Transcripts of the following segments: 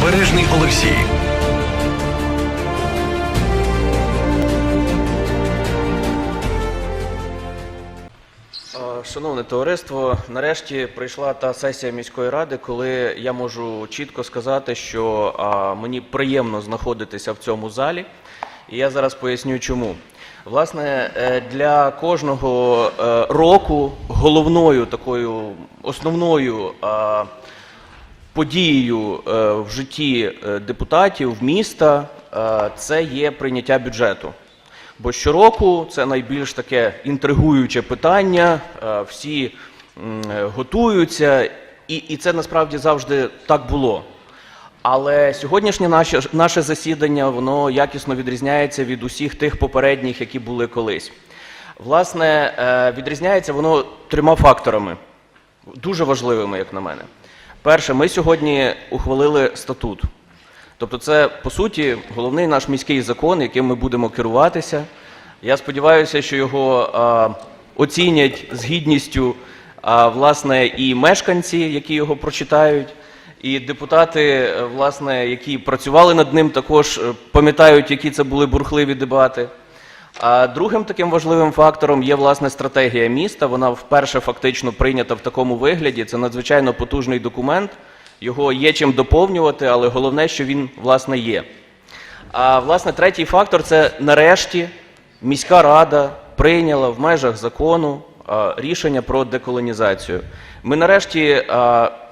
Побережний Олексій. Шановне товариство, нарешті прийшла та сесія міської ради, коли я можу чітко сказати, що а, мені приємно знаходитися в цьому залі. І я зараз поясню, чому. Власне, е, для кожного е, року головною такою основною а, подією е, в житті е, депутатів міста е, це є прийняття бюджету. Бо щороку це найбільш таке інтригуюче питання, всі готуються, і, і це насправді завжди так було. Але сьогоднішнє наше, наше засідання воно якісно відрізняється від усіх тих попередніх, які були колись. Власне, відрізняється воно трьома факторами, дуже важливими, як на мене. Перше, ми сьогодні ухвалили статут. Тобто, це по суті головний наш міський закон, яким ми будемо керуватися. Я сподіваюся, що його а, оцінять з гідністю а, власне і мешканці, які його прочитають, і депутати, е, власне, які працювали над ним, також е, пам'ятають, які це були бурхливі дебати. А другим таким важливим фактором є власне стратегія міста. Вона вперше фактично прийнята в такому вигляді. Це надзвичайно потужний документ. Його є чим доповнювати, але головне, що він власне є. А власне третій фактор це нарешті міська рада прийняла в межах закону рішення про деколонізацію. Ми нарешті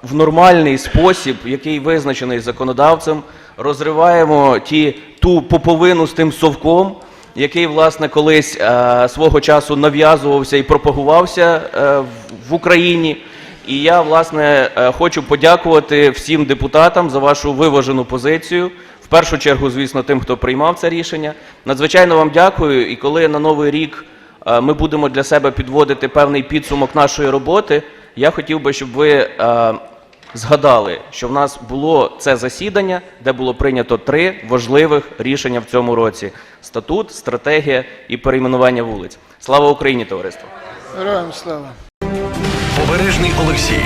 в нормальний спосіб, який визначений законодавцем, розриваємо ті, ту поповину з тим совком, який, власне, колись е, свого часу нав'язувався і пропагувався е, в- Україні. І я, власне, е, хочу подякувати всім депутатам за вашу виважену позицію. В першу чергу, звісно, тим, хто приймав це рішення. Надзвичайно вам дякую. І коли на новий рік е, ми будемо для себе підводити певний підсумок нашої роботи, я хотів би, щоб ви е, згадали, що в нас було це засідання, де було прийнято три важливих рішення в цьому році: статут, стратегія і перейменування вулиць. Слава Україні, товариство! Героям слава! Побережний Олексій.